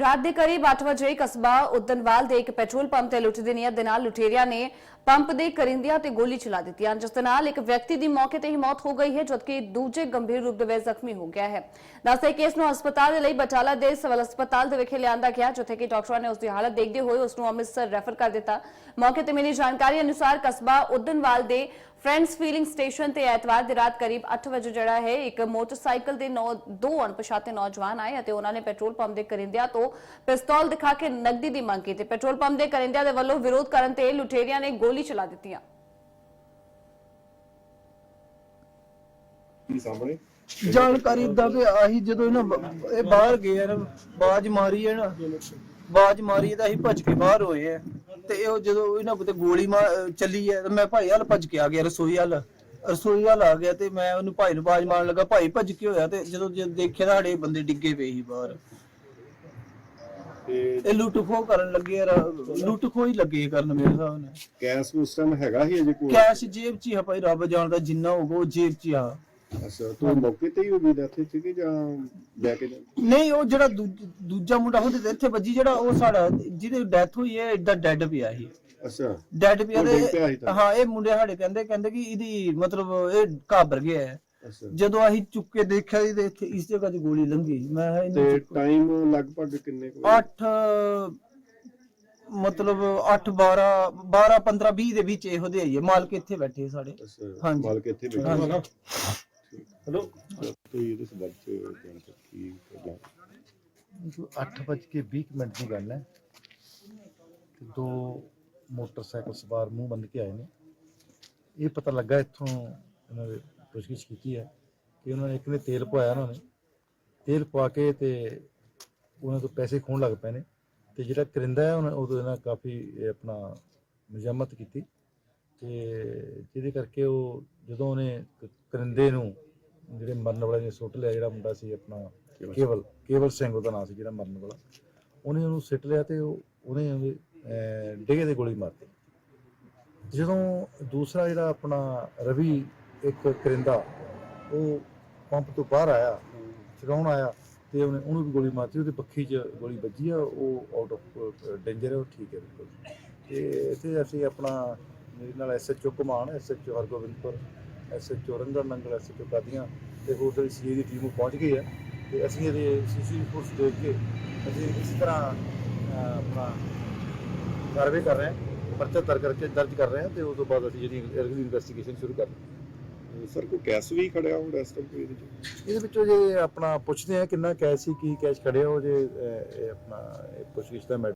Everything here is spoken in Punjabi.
ਰਾਤ ਦੇ ਕਰੀਬ 8 ਵਜੇ ਕਸਬਾ ਉਦਨਵਾਲ ਦੇ ਇੱਕ ਪੈਟਰੋਲ ਪੰਪ ਤੇ ਲੁੱਟ ਦੀ ਨੀਅਤ ਦੇ ਨਾਲ ਲੁਟੇਰਿਆਂ ਨੇ ਪੰਪ ਦੇ ਕਰਿੰਦਿਆਂ ਤੇ ਗੋਲੀ ਚਲਾ ਦਿੱਤੀ ਹਨ, ਜਿਸ ਦੇ ਨਾਲ ਇੱਕ ਵਿਅਕਤੀ ਦੀ ਮੌਕੇ ਤੇ ਹੀ ਮੌਤ ਹੋ ਗਈ ਹੈ, ਜਦਕਿ ਦੂਜੇ ਗੰਭੀਰ ਰੂਪ ਦੇ ਵਿੱਚ ਜ਼ਖਮੀ ਹੋ ਗਿਆ ਹੈ। ਦੱਸਦੇ ਕਿ ਇਸ ਨੂੰ ਹਸਪਤਾਲ ਦੇ ਲਈ ਬਟਾਲਾ ਦੇ ਸਿਵਲ ਹਸਪਤਾਲ ਦੇ ਵਿਖੇ ਲਿਆਂਦਾ ਗਿਆ, ਜਿੱਥੇ ਕਿ ਡਾਕਟਰਾਂ ਨੇ ਉਸ ਦੀ ਹਾਲਤ ਦੇਖਦੇ ਹੋਏ ਉਸ ਨੂੰ ਅੰਮ੍ਰਿਤਸਰ ਰੈਫਰ ਕਰ ਦਿੱਤਾ। ਮੌਕੇ ਤੇ ਮਿਲੀ ਜਾਣਕਾਰੀ ਅਨੁਸਾਰ ਕਸਬਾ ਉਦਨਵਾਲ ਦੇ ਫਰੈਂਡਸ ਫੀਲਿੰਗ ਸਟੇਸ਼ਨ ਤੇ ਐਤਵਾਰ ਦੀ ਰਾਤ ਕਰੀਬ 8 ਵਜੇ ਜਿਹੜਾ ਹੈ, ਇੱਕ ਮੋਟਰਸਾਈਕਲ ਦੇ ਦੋ ਅਣਪਛਾਤੇ ਨੌਜਵਾਨ ਆਏ ਅਤੇ ਉਹਨਾਂ ਨੇ ਪੈਟਰੋਲ ਪੰਪ ਦੇ ਕਰਿੰਦਿਆਂ ਤੋਂ ਪਿਸਤੌਲ ਦਿਖਾ ਕੇ ਨਕਦੀ ਦੀ ਮੰਗ ਕੀਤੀ। ਪੈਟਰੋਲ ਪੰਪ ਦੇ ਕਰਿੰਦਿਆਂ ਦੇ ਵੱਲੋਂ ਵਿਰੋਧ ਕਰਨ ਤੇ ਲੁਟੇਰਿਆਂ ਨੇ ਗੋਲੀ ਚਲਾ ਦਿੱਤੀਆਂ। ਕੀ ਸਾਹਮਣੇ? ਜਾਣਕਾਰੀ ਇਦਾਂ ਵੀ ਆਹੀ ਜਦੋਂ ਇਹਨਾਂ ਬ- ਇਹ ਬਾਹਰ ਗਏ ਆ ਨਾ ਬਾਜ ਮਾਰੀ ਹੈ ਨਾ ਬਾਜ ਮਾਰੀ ਤਾਂ ਅਸੀਂ ਭੱਜ ਕੇ ਬਾਹਰ ਹੋਏ ਆ। ਤੇ ਇਹ ਜਦੋਂ ਇਹਨਾਂ ਤੇ ਗੋਲੀ ਮਾਰ ਚੱਲੀ ਹੈ ਤੇ ਮੈਂ ਭਾਈ ਹਾਲ ਭੱਜ ਕੇ ਆ ਗਿਆ ਰਸੋਈ ਹਾਲ। ਰਸੋਈ ਹਾਲ ਆ ਗਿਆ ਤੇ ਮੈਂ ਉਹਨੂੰ ਭਾਈ ਨੂੰ ਬਾਜ ਮਾਰਨ ਲੱਗਾ ਭਾਈ ਭੱਜ ਕੇ ਹੋਇਆ ਤੇ ਜਦੋਂ ਜਦ ਦੇਖਿਆ ਤਾਂ ਸਾਡੇ ਬੰਦੇ ਡਿੱਗੇ ਪਏ ਸੀ ਬਾਹਰ। ਤੇ ਇਹ ਲੁੱਟ ਖੋਹ ਕਰਨ ਲੱਗੇ ਯਾਰ ਲੁੱਟ ਖੋਹ ਹੀ ਲੱਗੇ ਕਰਨ ਮੇਰੇ ਹਿਸਾਬ ਨਾਲ। ਕੈਸ਼ ਉਸ ਟਾਈਮ ਹੈਗਾ ਹੀ ਅਜੇ ਕੋਲ ਕੈਸ਼ ਜੇਬ 'ਚ ਹੀ ਆ ਭਾਈ ਰੱਬ ਜਾਣਦਾ ਜਿੰਨਾ ਹੋਊਗਾ ਉਹ ਜੇਬ 'ਚ ਹੀ ਆ। ਅੱਛਾ ਤੂੰ ਮੌਕੇ ਤੇ ਹੀ ਹੋ ਗਈ ਚ ਕਿ ਜਾਂ ਲੈ ਕੇ ਜਾ ਨਹੀਂ ਉਹ ਜਿਹੜਾ ਦੂਜ- ਦੂਜਾ ਮੁੰਡਾ ਹੁੰਦੇ ਤੇ ਇੱਥੇ ਵੱਜੀ ਜਿਹੜਾ ਉਹ ਸਾਡਾ ਜਿਹਦੀ ਡੈਥ ਹੋਈ ਹੈ ਇਦਾਂ ਡੈੱਡ ਪਿਆ ਸੀ। ਅੱਛਾ ਡੈੱਡ ਪਿਆ ਉਹ ਡਿੱਗ ਪਿਆ ਸੀ ਤੇ ਤਾਂ। ਹਾਂ ਇਹ ਮੁੰਡੇ ਸਾਡੇ ਕਹਿੰਦੇ ਕਹਿੰਦੇ ਕਿ ਇਹਦੀ ਮਤਲਬ ਇਹ ਘਾਬਰ ਗਿਆ ਹੈ। ਜਦੋਂ ਅਸੀਂ ਚੁੱਕ ਕੇ ਦੇਖਿਆ ਸੀ ਤੇ ਇੱਥੇ ਇਸ ਜਗ੍ਹਾ 'ਚ ਗੋਲੀ ਲੰਗੀ ਮੈਂ ਕਿਹਾ ਤੇ ਟਾਈਮ ਲਗਭਗ ਕਿੰਨੇ ਕੁ ਵਜੇ? 8 ਮਤਲਬ 8 12 12 15 20 ਦੇ ਵਿੱਚ ਇਹੋ ਦੇ ਆਈਏ ਮਾਲਕ ਇੱਥੇ ਬੈਠੇ ਸਾਡੇ। ਅੱਛਾ ਹਾਂਜੀ। ਮਾਲਕ ਇੱਥੇ ਬੈਠਾ ਹਾਂਜੀ। ਹੈਲੋ। ਤੁਸੀਂ ਇਹਦੇ ਸੰਬੰਧ ਚ ਜਾਣਕਾਰੀ ਕੀ ਕਰਨਾ? 8:20 ਮਿੰਟ ਦੀ ਗੱਲ ਹੈ। ਤੇ ਦੋ ਮੋਟਰਸਾਈਕਲ ਸਵਾਰ ਮੂੰਹ ਬੰਦ ਕੇ ਆਏ ਨੇ। ਇਹ ਪਤਾ ਲੱਗਾ ਇੱਥੋਂ ਇਹਨਾਂ ਨੇ ਪੁੱਛਗਿੱਛ ਕੀਤੀ ਹੈ ਕਿ ਉਹਨਾਂ ਨੇ ਇੱਕ ਨੇ ਤੇਲ ਪਵਾਇਆ ਉਹਨਾਂ ਨੇ ਤੇਲ ਪਵਾ ਕੇ ਤੇ ਉਹਨਾਂ ਤੋਂ ਪੈਸੇ ਖੋਣ ਲੱਗ ਪਏ ਨੇ ਤੇ ਜਿਹੜਾ ਕਰਿੰਦਾ ਹੈ ਉਹਨੇ ਉਹਦੇ ਨਾਲ ਕਾਫੀ ਆਪਣਾ ਮਜਮਤ ਕੀਤੀ ਤੇ ਜਿਹਦੇ ਕਰਕੇ ਉਹ ਜਦੋਂ ਉਹਨੇ ਕਰਿੰਦੇ ਨੂੰ ਜਿਹੜੇ ਮਰਨ ਵਾਲੇ ਨੇ ਸੁੱਟ ਲਿਆ ਜਿਹੜਾ ਮੁੰਡਾ ਸੀ ਆਪਣਾ ਕੇਵਲ ਕੇਵਲ ਸਿੰਘ ਉਹਦਾ ਨਾਮ ਸੀ ਜਿਹੜਾ ਮਰਨ ਵਾਲਾ ਉਹਨੇ ਉਹਨੂੰ ਸਿੱਟ ਲਿਆ ਤੇ ਉਹ ਉਹਨੇ ਉਹਦੇ ਡਿੱਗੇ ਦੇ ਗੋਲੀ ਮਾਰਤੀ ਜਦੋਂ ਦੂਸਰਾ ਜਿਹੜਾ ਆਪਣਾ ਰਵੀ ਇੱਕ ਕਰਿੰਦਾ, ਉਹ ਪੰਪ ਤੋਂ ਬਾਹਰ ਆਇਆ ਚੜਾਉਣ ਆਇਆ ਤੇ ਉਹਨੇ ਉਹਨੂੰ ਵੀ ਗੋਲੀ ਮਾਰਤੀ, ਉਹਦੇ ਪੱਖੀ 'ਚ ਗੋਲੀ ਵੱਜੀ ਆ, ਉਹ ਆਊਟ ਆਫ ਡੇਂਜਰ ਹੈ ਉਹ ਠੀਕ ਹੈ ਬਿਲਕੁਲ। ਤੇ ਇੱਥੇ ਅਸੀਂ ਆਪਣਾ ਮੇਰੇ ਨਾਲ SHO Ghuman SHO Hargobindpur SHO Rangar Nangal SHO Qadian ਤੇ ਹੋਰ ਜਿਹੜੀ ਸੀ ਦੀ ਟੀਮ ਉਹ ਪਹੁੰਚ ਗਈ ਹੈ ਤੇ ਅਸੀਂ ਇਹਦੇ ਸੀਸੀ ਫੋਰਸ ਦੇਖ ਕੇ ਅਸੀਂ ਇਸ ਤਰ੍ਹਾਂ ਆਪਣਾ ਕਾਰਵਾਈ ਕਰ ਰਹੇ ਹਾਂ, ਪਰਚਾ ਦਰਜ ਕਰਕੇ ਦਰਜ ਕਰ ਰਹੇ ਹਾਂ ਤੇ ਉਸ ਤੋਂ ਬਾਅਦ ਅਸੀਂ ਜਿਹੜੀ ਅਗਲੀ ਇਨਵੈਸਟੀਗੇਸ਼ਨ ਸ਼ੁਰੂ ਕਰ ਸਰ ਕੋਈ ਕੈਸ਼ ਵੀ ਖੜਿਆ ਹੁੰਦਾ ਇਸ ਟਾਈਮ ਕੋਈ ਇਹਦੇ ਚ? ਇਹਦੇ ਵਿੱਚੋਂ ਜੇ ਆਪਣਾ ਪੁੱਛਦੇ ਆ ਕਿੰਨਾ ਕੈਸ਼ ਸੀ ਕੀ ਕੈਸ਼ ਖੜਿਆ ਉਹ ਜੇ ਅਹ, ਇਹ ਆਪਣਾ ਪੁੱਛਗਿੱਛ ਦਾ ਮੈਟਰ